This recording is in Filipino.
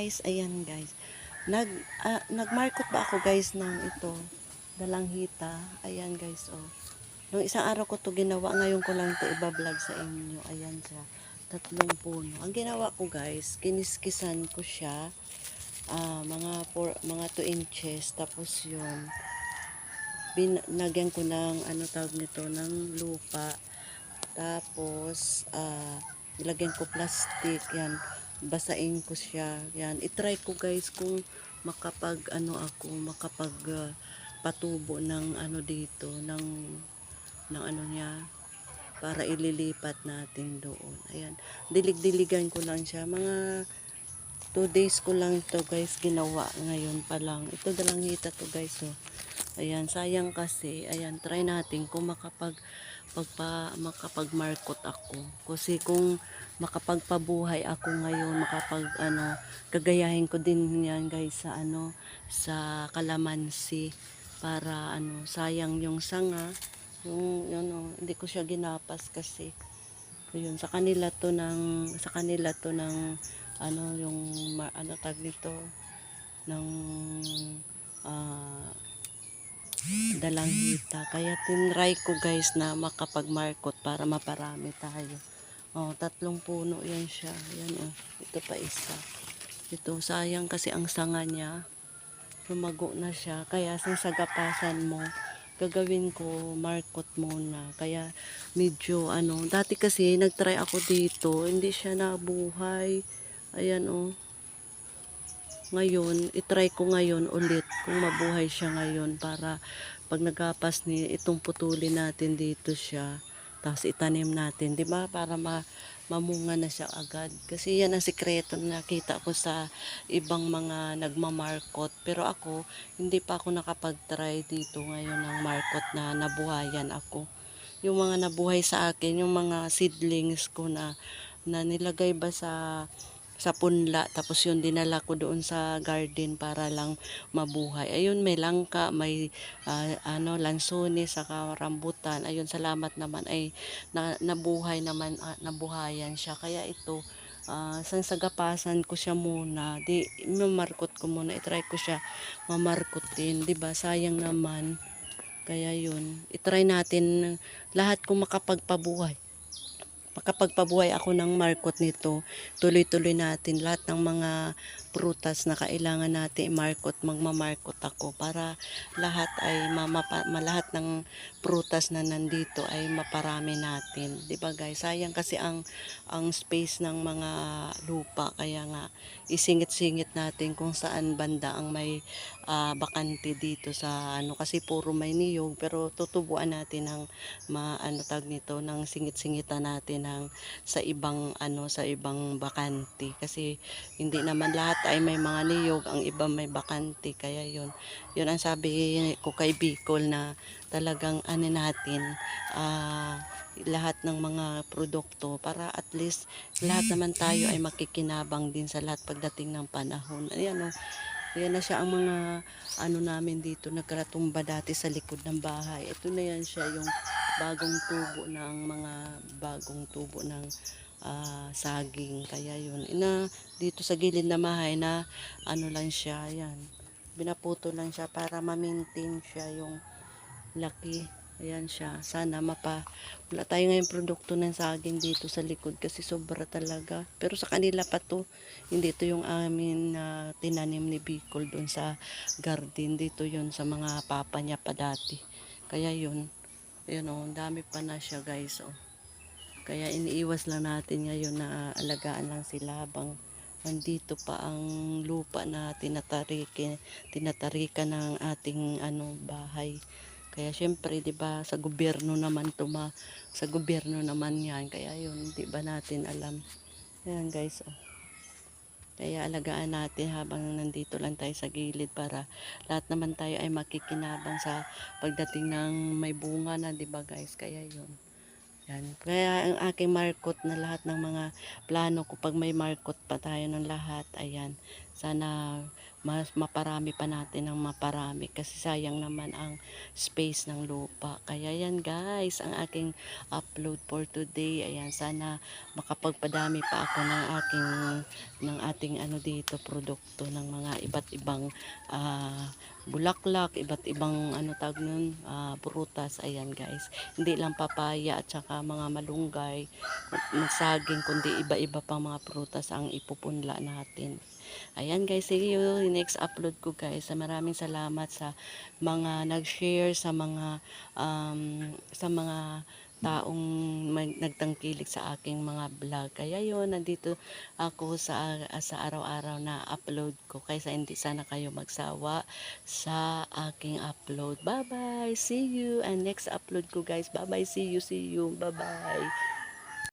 guys, ayan guys. Nag ah, nagmarkot ba ako guys ng ito, dalanghita. Ayan guys, oh. Nung isang araw ko to ginawa, ngayon ko lang to iba-vlog sa inyo. Ayan siya, tatlong puno. Ang ginawa ko guys, kiniskisan ko siya. ah, mga four, mga 2 inches tapos yun binagyan ko ng ano tawag nito ng lupa tapos ah nilagyan ko plastic yan basain ko siya. Yan. Itry ko guys kung makapag ano ako makapag ah, patubo ng ano dito ng ng ano niya para ililipat natin doon. Ayan. Dilig-diligan ko lang siya. Mga 2 days ko lang ito guys ginawa ngayon pa lang. Ito dalang hita to guys oh Ayan, sayang kasi. Ayan, try natin kung makapag pagpa, makapag-markot ako. Kasi kung makapagpabuhay ako ngayon, makapag ano, gagayahin ko din yan guys sa ano, sa kalamansi para ano, sayang yung sanga. Yung, yun, oh, hindi ko siya ginapas kasi. Ayun, sa kanila to ng, sa kanila to ng, ano, yung, ano tag nito, ng, ah, dalanghita. Kaya tinry ko guys na makapag-markot para maparami tayo. Oh, tatlong puno yan siya. Yan oh. Ito pa isa. Ito sayang kasi ang sanga niya. Lumago na siya. Kaya sa sagapasan mo, gagawin ko markot muna. Kaya medyo ano, dati kasi nagtry ako dito, hindi siya nabuhay. Ayan oh ngayon, itry ko ngayon ulit kung mabuhay siya ngayon para pag nagapas ni itong putulin natin dito siya tapos itanim natin, di ba? Para ma mamunga na siya agad. Kasi yan ang sikreto na nakita ko sa ibang mga nagmamarkot. Pero ako, hindi pa ako nakapag-try dito ngayon ng markot na nabuhayan ako. Yung mga nabuhay sa akin, yung mga seedlings ko na, na nilagay ba sa sa punla tapos yun dinala ko doon sa garden para lang mabuhay. Ayun may langka may ah, ano lansones saka rambutan. Ayun salamat naman. Ay na, nabuhay naman ah, nabuhayan siya. Kaya ito ah, sa sagapasan ko siya muna. Di mamarkot ko muna. Itry ko siya mamarkotin. Di ba? Sayang naman. Kaya yun itry natin lahat kung makapagpabuhay makapagpabuhay ako ng markot nito, tuloy-tuloy natin lahat ng mga prutas na kailangan natin i-markot, magmamarkot ako para lahat ay mamapa, ma- lahat ng prutas na nandito ay maparami natin. 'Di ba guys? Sayang kasi ang ang space ng mga lupa kaya nga isingit-singit natin kung saan banda ang may ah, bakante dito sa ano kasi puro may niyog pero tutubuan natin ng ma ano tag nito ng singit-singitan natin ng sa ibang ano sa ibang bakante kasi hindi naman lahat ay may mga niyog ang iba may bakante kaya yun. Yun ang sabi ko kay Bicol na talagang ano natin ah lahat ng mga produkto para at least lahat naman tayo ay makikinabang din sa lahat pagdating ng panahon. Ayan o Ayan na siya ang mga ano namin dito nagkaratumba dati sa likod ng bahay. Ito na yan siya yung bagong tubo ng mga bagong tubo ng ah, saging. Kaya yun. Ina, dito sa gilid na bahay na ano lang siya. Ayan. Binaputo lang siya para ma-maintain siya yung laki. Ayan siya. Sana mapa... Wala tayo ngayon produkto ng saging dito sa likod kasi sobra talaga. Pero sa kanila pa to. Hindi ito yung amin na tinanim ni Bicol doon sa garden. Dito yun sa mga papa niya pa dati. Kaya yun. Yun o, ang dami pa na siya guys. Oh. Kaya iniiwas lang natin ngayon na alagaan lang sila habang nandito pa ang lupa na tinatarikin, tinatarikan ng ating ano bahay. Kaya syempre, 'di ba, sa gobyerno naman tuma sa gobyerno naman 'yan. Kaya 'yun, 'di ba natin alam. Ayan guys, oh. Kaya alagaan natin habang nandito lang tayo sa gilid para lahat naman tayo ay makikinabang sa pagdating ng may bunga na, 'di ba guys? Kaya 'yun. Yan. Kaya ang aking markot na lahat ng mga plano ko, pag may markot pa tayo ng lahat, ayan, sana mas maparami pa natin ng maparami kasi sayang naman ang space ng lupa. Kaya yan guys, ang aking upload for today. Ayan, sana makapagpadami pa ako ng aking ng ating ano dito produkto ng mga iba't ibang ah, bulaklak, iba't ibang ano tawag nun, ah, prutas. Ayan guys. Hindi lang papaya at saka mga malunggay, saging, kundi iba-iba pang mga prutas ang ipupunla natin. Ayan guys, see you next upload ko guys. Maraming salamat sa mga nag-share sa mga um, sa mga taong nagtangkilik sa aking mga vlog. Kaya yun, nandito ako sa sa araw-araw na upload ko. Kaysa hindi sana kayo magsawa sa aking upload. Bye-bye. See you. And next upload ko guys. Bye-bye. See you. See you. Bye-bye.